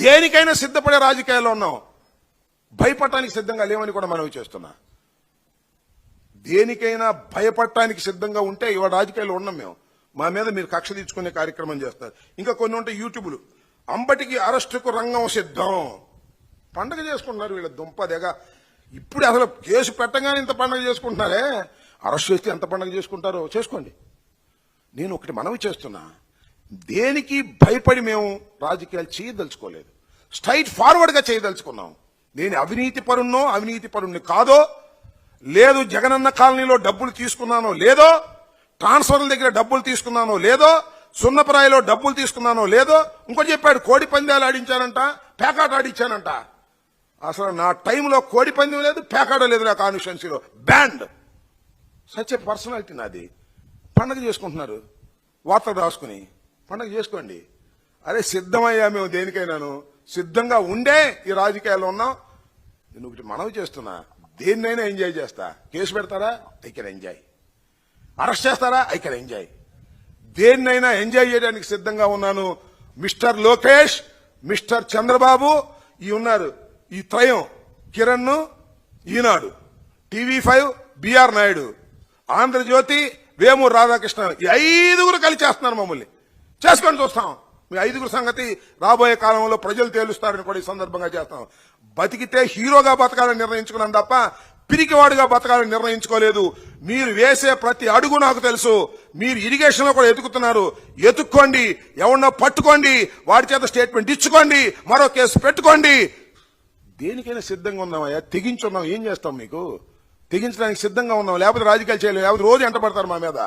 దేనికైనా సిద్ధపడే రాజకీయాల్లో ఉన్నాం. భయపడటానికి సిద్ధంగా లేవని కూడా మనవి చేస్తున్నా. దేనికైనా భయపడటానికి సిద్ధంగా ఉంటే ఇవాళ రాజకీయాల్లో ఉన్నాం మేము. మా మీద మీరు కక్ష తీర్చుకునే కార్యక్రమం చేస్తారు. ఇంకా కొన్ని ఉంటాయి యూట్యూబ్లు. అంబటికి అరెస్టుకు రంగం సిద్ధం. పండగ చేసుకుంటున్నారు వీళ్ళ దుంప తెగ. ఇప్పుడు అసలు కేసు పెట్టగానే ఇంత పండగ చేసుకుంటున్నారే? అరెస్ట్ చేస్తే ఎంత పండగ చేసుకుంటారో? చేసుకోండి. నేను ఒకటి మనవి చేస్తున్నా. దేనికి భయపడి మేము రాజకీయాలు చేయదలుచుకోలేదు? స్ట్రైట్ ఫార్వర్డ్గా చేయదలుచుకున్నాం. నేను అవినీతి పరుణ్ణో అవినీతి పరుణ్ణి కాదో లేదు జగనన్న కాలనీలో డబ్బులు తీసుకున్నానో లేదో ట్రాన్స్ఫర్ల దగ్గర డబ్బులు తీసుకున్నానో లేదో సున్నపరాయిలో డబ్బులు తీసుకున్నానో లేదో ఇంకోటి చెప్పాడు కోడి పందాలు ఆడించానంట పేకాట ఆడించానంట అసలు నా టైంలో కోడి పందెం లేదు పేకాట లేదు నా కాన్స్టిట్యున్సీలో బ్యాండ్ సచ్ ఏ పర్సనాలిటీ నాది. పండగ చేసుకుంటున్నారు. వార్తలు రాసుకుని. పండుగ చేసుకోండి. అరే సిద్ధమయ్యా మేము దేనికైనాను? సిద్ధంగా ఉండే ఈ రాజకీయాల్లో ఉన్నాం. నేను ఒకటి మనవి చేస్తున్నా. దేన్నైనా ఎంజాయ్ చేస్తా. కేసు పెడతారా? ఐ కెన్ ఎంజాయ్ అరెస్ట్ చేస్తారా? ఐ కెన్ ఎంజాయ్ దేన్నైనా ఎంజాయ్ చేయడానికి సిద్ధంగా ఉన్నాను. మిస్టర్ లోకేష్ మిస్టర్ చంద్రబాబు ఈ ఉన్నారు. ఈ త్రయం Kiran Eenadu. TV five B R Naidu. Andhra Jyothi Vemuri Radhakrishna ఈ ఐదుగురు కలిసి చేస్తున్నారు మమ్మల్ని. చేసుకొని చూస్తాం. మీ ఐదుగురు సంగతి రాబోయే కాలంలో ప్రజలు తేలుస్తారని కూడా ఈ సందర్భంగా చేస్తాం. బతికితే హీరోగా బతకాలని నిర్ణయించుకున్నాం తప్ప పిరికివాడుగా బతకాలని నిర్ణయించుకోలేదు. మీరు వేసే ప్రతి అడుగు నాకు తెలుసు. మీరు ఇరిగేషన్లో కూడా ఎతుకుతున్నారు. ఎతుక్కోండి. ఎవరినో పట్టుకోండి. వాడి చేత స్టేట్మెంట్ ఇచ్చుకోండి. మరో కేసు పెట్టుకోండి. దేనికైనా సిద్ధంగా ఉన్నామయ్యా తెగించున్నాం. ఏం చేస్తాం మీకు? తెగించడానికి సిద్ధంగా ఉన్నాం. లేకపోతే రాజకీయాలు చేయలేము లేకపోతే రోజు ఎంట పడతారు మా మీద.